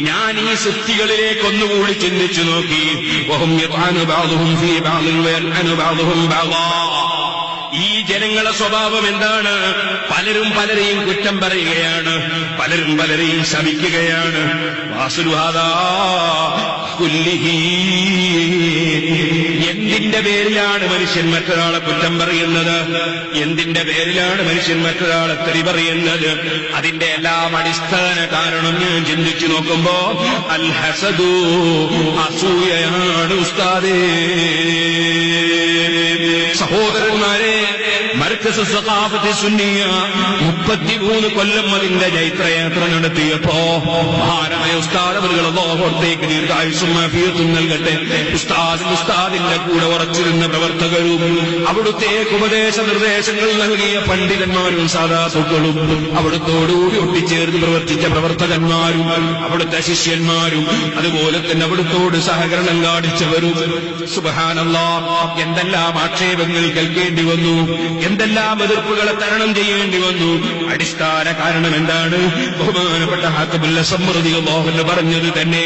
ഞാൻ ഈ സൃഷ്ടികളിലേക്ക് ഒന്നുകൂടി ചിന്തിച്ചു നോക്കി. ഈ ജനങ്ങളെ സ്വഭാവം എന്താണ്? പലരും പലരെയും കുറ്റം പറയുകയാണ്. പലരും പലരെയും ശമിക്കുകയാണ്. എന്തിന്റെ പേരിലാണ് മനുഷ്യൻ മറ്റൊരാളെ കുറ്റം പറയുന്നത്? എന്തിന്റെ പേരിലാണ് മനുഷ്യൻ മറ്റൊരാളെ തെറി പറയുന്നത്? അതിന്റെ എല്ലാം അടിസ്ഥാന കാരണം ഞാൻ ചിന്തിച്ചു നോക്കുമ്പോ അൽ ഹസദു അസൂയയാണ് ഉസ്താദേ. മുപ്പത്തിമൂന്ന് കൊല്ലം അതിന്റെ ചൈത്രയാത്ര നടത്തിയപ്പോ മഹാനായ ഉസ്താദ് ലോകത്തേക്ക് ദീർഘായുസും നൽകട്ടെ. ഉസ്താദ് ഉസ്താദിന്റെ കൂടെ ഉറച്ചിരുന്ന പ്രവർത്തകരും അവിടുത്തെ ഉപദേശ നിർദ്ദേശങ്ങൾ നൽകിയ പണ്ഡിതന്മാരും സാധാസുക്കളും അവിടുത്തോടുകൂടി ഒട്ടിച്ചേർന്ന് പ്രവർത്തിച്ച പ്രവർത്തകന്മാരും അവിടുത്തെ ശിഷ്യന്മാരും അതുപോലെ തന്നെ അവിടുത്തോട് സഹകരണം കാണിച്ചവരും. സുബഹാനല്ലാ എന്തെല്ലാം ആക്ഷേപങ്ങൾ കേൾക്കേണ്ടി വന്നു? എന്തെല്ലാം എതിർപ്പുകളെ തരണം ചെയ്യേണ്ടി വന്നു? അടിസ്ഥാന കാരണം എന്താണ്? ബഹുമാനപ്പെട്ട ഹാത്തബുല്ല സമൃദ്ധി മോഹൻ പറഞ്ഞത് തന്നെ.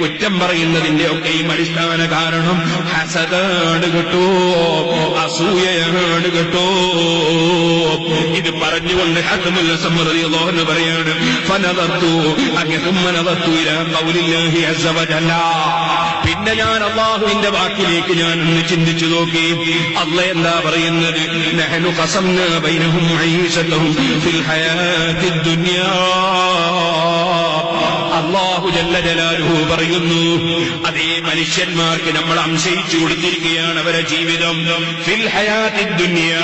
കുറ്റം പറയുന്നതിന്റെ ഒക്കെയും അടിസ്ഥാന കാരണം ഹസതാണ് കേട്ടോ അസൂയയാണ് കേട്ടോ. ഇത് പറഞ്ഞുകൊണ്ട് ഹസമുല്ല സമ്മതി ലോഹന് പറയാണ് ഫനതത്തു അങ്ങനെ മനതത്തു ഇല കൗലില്ലാഹി അസവജല്ല പിന്നെ ഞാൻ അള്ളാഹുവിന്റെ വാക്കിലേക്ക് ഞാൻ ഒന്ന് ചിന്തിച്ചു നോക്കി. അല്ല എന്താ പറയുന്നത്? നെഹനു ഖസംന ബൈനഹും ഫിൽ ഹയാത്തി ദുനിയാ. ജലാലുഹു പറയുന്നു അതേ മനുഷ്യന്മാർക്ക് നമ്മൾ അംശയിച്ചു കൊടുത്തിരിക്കുകയാണ് അവരെ ജീവിതം. ഫിൽ ഹയാത്തി ദുനിയ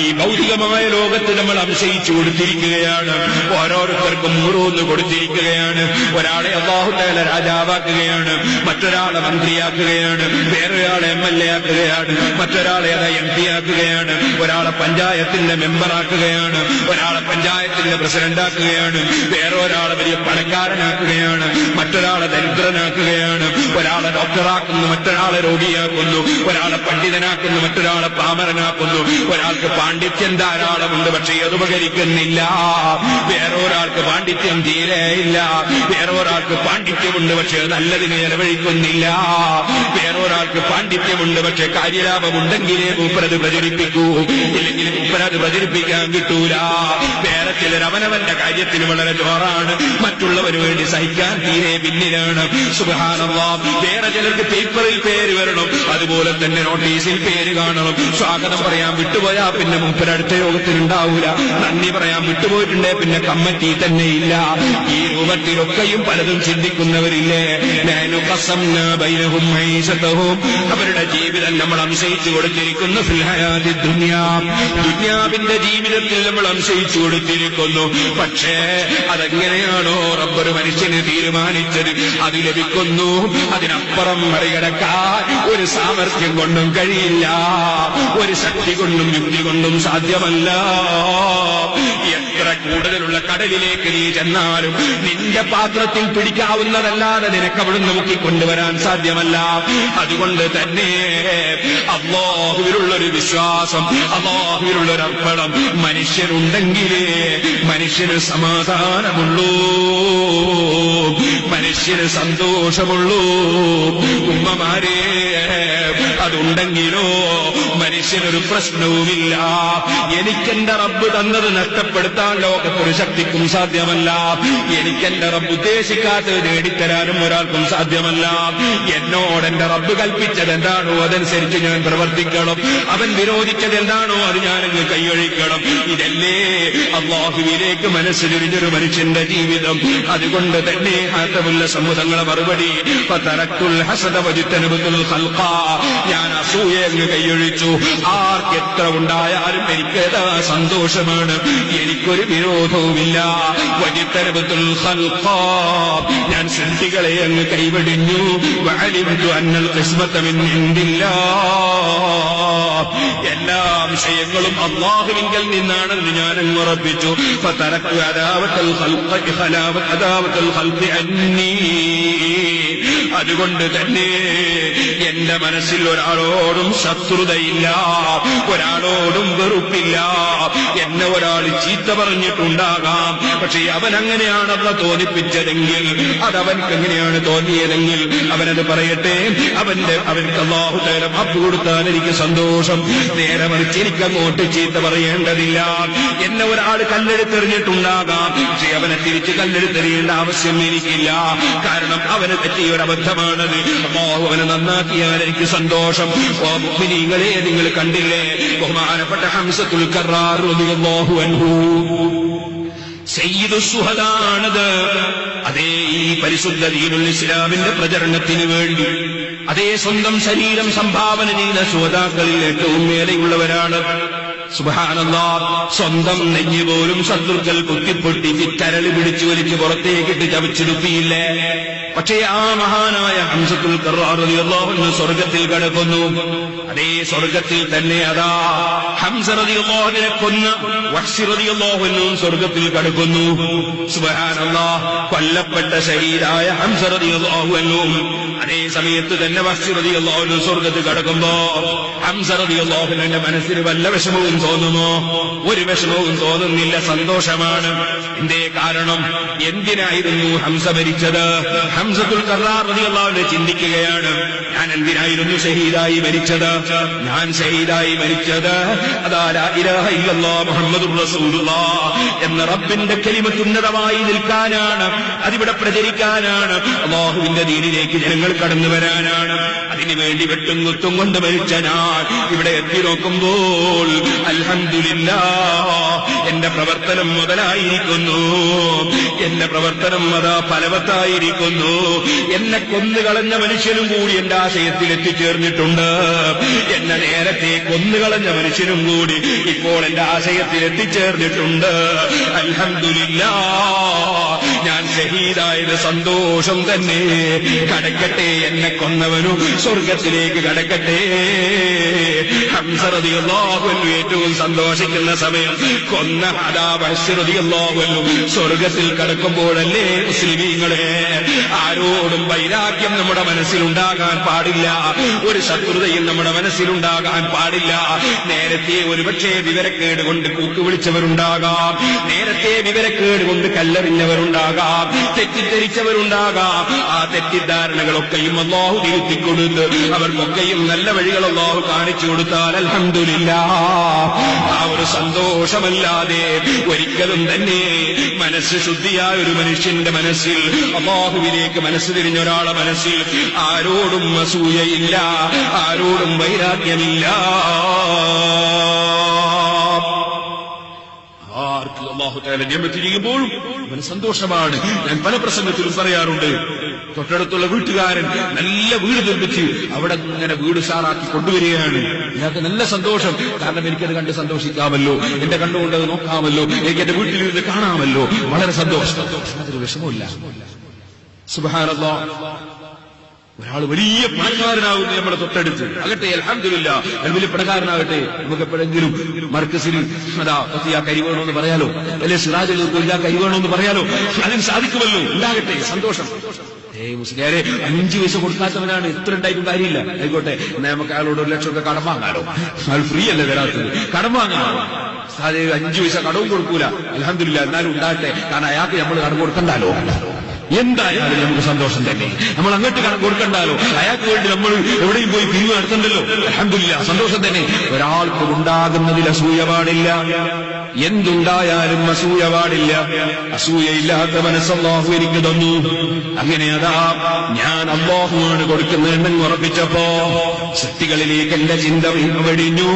ഈ ഭൗതികമായ ലോകത്ത് നമ്മൾ അംശയിച്ചു കൊടുത്തിരിക്കുകയാണ്. ഓരോരുത്തർക്കും ഓരോന്ന് കൊടുത്തിരിക്കുകയാണ്. ഒരാളെ അള്ളാഹുത്തേല രാജാവാക്കുകയാണ് മറ്റൊരാളെ മന്ത്രിയാക്കുകയാണ് വേറൊരാളെ എം എൽ എ ആക്കുകയാണ് മറ്റൊരാളെ അത് എം പി ആക്കുകയാണ് ഒരാളെ പഞ്ചായത്തിന്റെ മെമ്പറാക്കുകയാണ് ഒരാളെ പഞ്ചായത്തിന്റെ പ്രസിഡന്റാക്കുകയാണ് വേറെ ഒരാളെ വലിയ പണക്കാരനാക്കുകയാണ് മറ്റൊരാളെ ദരിദ്രനാക്കുകയാണ്. ഒരാളെ ഡോക്ടറാക്കുന്നു മറ്റൊരാളെ രോഗിയാക്കുന്നു. ഒരാളെ പണ്ഡിതനാക്കുന്നു മറ്റൊരാളെ പാമരനാക്കുന്നു. ഒരാൾക്ക് പാണ്ഡിത്യം ധാരാളമുണ്ട് പക്ഷെ അത് ഉപകരിക്കുന്നില്ല. വേറൊരാൾക്ക് പാണ്ഡിത്യം തീരെയില്ല വേറെ ഒരാൾക്ക് പാണ്ഡിത്യമുണ്ട് പക്ഷെ നല്ലതിന് ചെലവഴിക്കുന്നില്ല. വേറൊരാൾക്ക് പാണ്ഡിത്യമുണ്ട് പക്ഷെ കാര്യലാഭമുണ്ടെങ്കിലേ മൂപ്പരത് പ്രചരിപ്പിക്കൂ. ഇല്ലെങ്കിൽ മൂപ്പരത് പ്രചരിപ്പിക്കാൻ കിട്ടൂല. ചിലർ അവനവന്റെ കാര്യത്തിൽ വളരെ ജോറാണ്. മറ്റുള്ളവർ വേണ്ടി സഹിക്കാൻ തീരെ പിന്നിലാണ്. സുബഹാനല്ലാ. വേറെ ചിലർക്ക് പേപ്പറിൽ പേര് വരണം. അതുപോലെ തന്നെ നോട്ടീസിൽ പേര് കാണണം. സ്വാഗതം പറയാൻ വിട്ടുപോയാ പിന്നെ മൂപ്പരടുത്ത യോഗത്തിനുണ്ടാവൂല നന്ദി പറയാൻ വിട്ടുപോയിട്ടുണ്ടേ പിന്നെ കമ്മറ്റി തന്നെ ഇല്ല. ഈ രൂപത്തിലൊക്കെയും പലതും ചിന്തിക്കുന്നവരില്ലേ? അവരുടെ ജീവിതം നമ്മൾ അംശയിച്ചു കൊടുത്തിരിക്കുന്നു ദുനിയാവിന്റെ ജീവിതത്തിൽ നമ്മൾ അംശയിച്ചു കൊടുത്തിരിക്കുന്നു. പക്ഷേ അതെങ്ങനെയാണോ റബ്ബൊരു മനുഷ്യന് തീരുമാനിച്ചത്. അത് ലഭിക്കുന്നു. അതിനപ്പുറം മറികടക്കാൻ ഒരു സാമർഥ്യം കൊണ്ടും കഴിയില്ല. ഒരു ശക്തി കൊണ്ടും യുക്തി കൊണ്ടും സാധ്യമല്ല. എത്ര കൂടുതലുള്ള കടലിലേക്ക് നീ ചെന്നാലും നിന്റെ പാത്രത്തിൽ പിടിക്കാവുന്നതല്ലാതെ നിനക്ക് അവിടുന്ന് മുക്കിക്കൊണ്ടുവരാൻ സാധ്യമല്ല. അതുകൊണ്ട് തന്നെ അള്ളാഹുവിലുള്ളൊരു വിശ്വാസം അള്ളാഹുവിലുള്ളൊരു അർപ്പണം മനുഷ്യരുണ്ടെങ്കിലേ മനുഷ്യന് സമാധാനമുള്ളൂ. മനുഷ്യന് സന്തോഷമുള്ളൂ. ഉമ്മമാരെ അതുണ്ടെങ്കിലോ മനുഷ്യനൊരു പ്രശ്നവുമില്ല. എനിക്കെന്റെ റബ്ബ് തന്നത് നഷ്ടപ്പെടുത്താൻ ലോകത്തൊരു ശക്തിക്കും സാധ്യമല്ല. എനിക്കെന്റെ റബ്ബ് ഉദ്ദേശിക്കാത്തത് നേടിത്തരാനും ഒരാൾക്കും സാധ്യമല്ല. എന്നോട് എന്റെ റബ്ബ് കൽപ്പിച്ചത് എന്താണോ അതനുസരിച്ച് ഞാൻ പ്രവർത്തിക്കണം. അവൻ വിരോധിച്ചത് എന്താണോ അത് ഞാനങ്ങ് കൈയൊഴിക്കണം. ഇതല്ലേ അള്ളാഹുവിലേക്ക് മനസ്സിലൊരിഞ്ഞൊരു മനുഷ്യന്റെ ജീവിതം. അതുകൊണ്ട് തന്നെ ഹാത്തമുല്ല സമ്മതങ്ങളെ മറുപടി. ഞാൻ അസൂയെ അങ്ങ് കൈയൊഴിച്ചു. ആർക്ക് എത്ര ഉണ്ടായാലും എനിക്ക് സന്തോഷമാണ്. എനിക്കൊരു വിരോധവുമില്ല. വജിത്തനുബത്തുൽ ഖൽഖ. ഞാൻ സൃഷ്ടികളെ അങ്ങ് കൈവടിഞ്ഞു. അന്നൽ മിൻ ഇൻദില്ലാ എല്ലാ വിഷയങ്ങളും അള്ളാഹുവിങ്കൽ നിന്നാണെന്ന് ഞാൻ ഉറപ്പിച്ചു. അതാവത്തൽ അതാവത്തൽ അന്നീ. അതുകൊണ്ട് തന്നെ എന്റെ മനസ്സിൽ ഒരാളോടും ശത്രുതയില്ല ഒരാളോടും വെറുപ്പില്ല. എന്നെ ഒരാൾ ചീത്ത പറഞ്ഞു പറഞ്ഞിട്ടുണ്ടാകാം. പക്ഷേ അവൻ അങ്ങനെയാണെന്ന് തോന്നിപ്പിച്ചതെങ്കിൽ അതവൻക്ക് എങ്ങനെയാണ് തോന്നിയതെങ്കിൽ അവനത് പറയട്ടെ. അവന്റെ അവൻക്ക് അള്ളാഹുതേല മാപ്പ് കൊടുത്താൽ എനിക്ക് സന്തോഷം. നേരെ മറിച്ച് എനിക്ക് അങ്ങോട്ട് ചീത്ത പറയേണ്ടതില്ല. എന്നെ ഒരാൾ കല്ലെടുത്തെറിഞ്ഞിട്ടുണ്ടാകാം. പക്ഷേ അവനെ തിരിച്ച് കല്ലെടുത്തെറിയേണ്ട ആവശ്യം എനിക്കില്ല. കാരണം അവന് പറ്റിയ ഒരു അബദ്ധമാണത്. അള്ളാഹു അവനെ നന്നാക്കിയാൽ എനിക്ക് സന്തോഷം. ഓ നിങ്ങൾ കണ്ടില്ലേ? ബഹുമാനപ്പെട്ട ഹംസത്തുൽ കറാർ റളിയല്ലാഹു അൻഹു. സുഹദാണത്. അതേ ഈ പരിശുദ്ധ ദീനുൽ ഇസ്ലാമിന്റെ പ്രചരണത്തിന് വേണ്ടി അതേ സ്വന്തം ശരീരം സംഭാവന ചെയ്ത ശ്രോതാക്കളിൽ ഏറ്റവും മേലെയുള്ളവരാണ്. സുബാനല്ലാ സ്വന്തം നെഞ്ഞു പോലും ശത്രുക്കൾ കുത്തിപ്പൊട്ടിച്ച് കരളി പിടിച്ചു വലിച്ച് പുറത്തേക്കിട്ട് ചവച്ചിരുത്തിയില്ലേ പക്ഷേ ആ മഹാനായ ഹംസത്തുൽ കറാറിയുള്ള സ്വർഗത്തിൽ കിടക്കുന്നു. അതേ സ്വർഗത്തിൽ തന്നെ അതാ ഹംസറതിയാഹുവിനെ കൊന്ന വക്ഷിറതിയാഹുനും സ്വർഗത്തിൽ കിടക്കുന്നു. സുബഹാനല്ലാ കൊല്ലപ്പെട്ട ശരീരായ ഹംസറതിയാഹുനും അതേ സമയത്ത് തന്നെ വക്ഷിറതിയാഹുനും സ്വർഗത്തിൽ കിടക്കുമ്പോ ഹംസറതിയാഹുവിന്റെ മനസ്സിൽ വല്ല വിഷമവും തോന്നുമോ? ഒരു വിഷമവും തോന്നുന്നില്ല സന്തോഷമാണ്. എന്തേ കാരണം? എന്തിനായിരുന്നു ഹംസ മരിച്ചത്? ഹംസത്തുൽ കറാർ റളിയല്ലാഹുവിനെ ചിന്തിക്കുകയാണ് ഞാൻ എന്തിനായിരുന്നു ഷഹീദായി മരിച്ചത്. ഞാൻ ഷഹീദായി മരിച്ചത്. അതാ ലാ ഇലാഹ ഇല്ലല്ലാഹ് മുഹമ്മദുർ റസൂലുള്ളാഹ് എന്ന റബ്ബിന്റെ കരിമത്തുന്നതമായി നിൽക്കാനാണ് അതിവിടെ പ്രചരിക്കാനാണ് അള്ളാഹുവിന്റെ ദീനിലേക്ക് ജനങ്ങൾ കടന്നു വരാനാണ്. അതിനു വേണ്ടി വെട്ടും കുത്തും കൊണ്ട് മരിച്ച ഞാൻ ഇവിടെ എത്തി നോക്കുമ്പോൾ അൽഹംദുലില്ലാ എന്റെ പ്രവർത്തനം മുതലായിരിക്കുന്നു. എന്റെ പ്രവർത്തനം അതാ ഫലവത്തായിരിക്കുന്നു. എന്നെ കൊന്നുകളഞ്ഞ മനുഷ്യനും കൂടി എന്റെ ആശയത്തിൽ എത്തിച്ചേർന്നിട്ടുണ്ട്. എന്നെ നേരത്തെ കൊന്നുകളഞ്ഞ മനുഷ്യനും കൂടി ഇപ്പോൾ എന്റെ ആശയത്തിൽ എത്തിച്ചേർന്നിട്ടുണ്ട്. അൽഹംദുലില്ലാ. ഞാൻ ഷഹീദായത് സന്തോഷം തന്നെ. കടക്കട്ടെ എന്നെ കൊന്നവനും സ്വർഗത്തിലേക്ക് കടക്കട്ടെ. ഹംസറതിയല്ലാഹുവല്ലു ഏറ്റവും സന്തോഷിക്കുന്ന സമയം കൊന്ന ഹദാ അതാവശ്യറതിയല്ലാഹുവല്ലു സ്വർഗത്തിൽ കടക്കുമ്പോഴല്ലേ മുസ്ലിമീങ്ങളെ. ആരോടും വൈരാഗ്യം നമ്മുടെ മനസ്സിലുണ്ടാകാൻ പാടില്ല. ഒരു ശത്രുതയും നമ്മുടെ മനസ്സിലുണ്ടാകാൻ പാടില്ല. നേരത്തെ ഒരുപക്ഷേ വിവരക്കേട് കൊണ്ട് കൂക്ക് വിളിച്ചവരുണ്ടാകാം നേരത്തെ വിവരക്കേട് കൊണ്ട് കല്ലെറിഞ്ഞവരുണ്ടാകാം. തെറ്റിദ്ധരിച്ചവരുണ്ടാകാം. ആ തെറ്റിദ്ധാരണകളൊക്കെയും അള്ളാഹു തിരുത്തിക്കൊടുത്ത് അവർക്കൊക്കെയും നല്ല വഴികൾ അള്ളാഹു കാണിച്ചു കൊടുത്താൽ അല്ലാ ആ ഒരു സന്തോഷമല്ലാതെ ഒരിക്കലും തന്നെ മനസ്സ് ശുദ്ധിയായ ഒരു മനുഷ്യന്റെ മനസ്സിൽ അള്ളാഹുവിലേക്ക് മനസ്സ് തിരിഞ്ഞ ഒരാളെ മനസ്സിൽ ആരോടും അസൂയയില്ല ആരോടും വൈരാഗ്യമില്ല. ആർക്ക് അള്ളാഹുത്താല നിയമത്ത് ചെയ്യുമ്പോഴും അവന് സന്തോഷമാണ്. ഞാൻ പല പ്രസംഗത്തിലും പറയാറുണ്ട് തൊട്ടടുത്തുള്ള വീട്ടുകാരൻ നല്ല വീട് നിർമ്മിച്ച് അവിടെ ഇങ്ങനെ വീട് സാറാക്കി കൊണ്ടുവരികയാണ്. ഇയാൾക്ക് നല്ല സന്തോഷം. കാരണം എനിക്കത് കണ്ട് സന്തോഷിക്കാമല്ലോ. എന്റെ കണ്ടുകൊണ്ട് അത് നോക്കാമല്ലോ. എനിക്ക് എന്റെ വീട്ടിലിരുന്ന് കാണാമല്ലോ. വളരെ സന്തോഷം. അതിന് വിഷമമില്ല. സുബാനല്ലോ ഒരാൾ വലിയ പണക്കാരനാകുന്നു നമ്മുടെ തൊട്ടടുത്ത്. ആകട്ടെ അലഹമില്ല വലിയ പണക്കാരനാകട്ടെ. നമുക്ക് എപ്പോഴെങ്കിലും മർക്കസിൽ അതാ വേണമെന്ന് പറയാലോ? അല്ലെ ഇല്ല കരി വേണമെന്ന് പറയാലോ? അതിന് സാധിക്കുമല്ലോ. ഉണ്ടാകട്ടെ സന്തോഷം. ഏയ് മുസ്ലിയാരെ അഞ്ചു പൈസ കൊടുക്കാത്തവനാണ്. ഇത്ര ഉണ്ടായിട്ടും കാര്യമില്ല. ആയിക്കോട്ടെ എന്നാ നമുക്ക് അയാളോട് ഒരു ലക്ഷം ഒക്കെ കടം വാങ്ങാലോ? അയാൾ ഫ്രീ അല്ലേ തരാത്തത് കടം വാങ്ങാം സാധേ അഞ്ചു പൈസ കടവും കൊടുക്കൂല. അലഹമില്ല എന്നാലും ഉണ്ടാകട്ടെ. കാരണം അയാൾക്ക് നമ്മൾ കടം കൊടുക്കണ്ടല്ലോ. എന്തായാലും നമുക്ക് സന്തോഷം തന്നെ. നമ്മൾ അങ്ങോട്ട് കണക്ക് കൊടുക്കണ്ടല്ലോ അയാൾക്ക് വേണ്ടി നമ്മൾ എവിടെയും പോയി പിരിവ് നടത്തണ്ടല്ലോ? അഹമ്മില്ല സന്തോഷം തന്നെ. ഒരാൾക്ക് ഉണ്ടാകുന്നതിൽ അസൂയ പാടില്ല എന്തുണ്ടായാലും അസൂയ പാടില്ല അസൂയയില്ലാത്ത മനസ്സല്ലാഹു എനിക്ക് തന്നു. അങ്ങനെ അതാ ഞാൻ അള്ളാഹുവാണ് കൊടുക്കുന്നതെന്ന് ഉറപ്പിച്ചപ്പോ സൃഷ്ടികളിലേക്ക് എന്റെ ചിന്ത വെടിഞ്ഞു.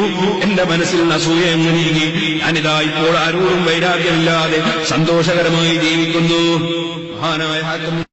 എന്റെ മനസ്സിൽ അസൂയ അങ്ങ് നീങ്ങി ഞാനിതാ ഇപ്പോൾ ആരോടും വൈരാഗ്യമില്ലാതെ സന്തോഷകരമായി ജീവിക്കുന്നു. മഹാനായ ഹാത്തം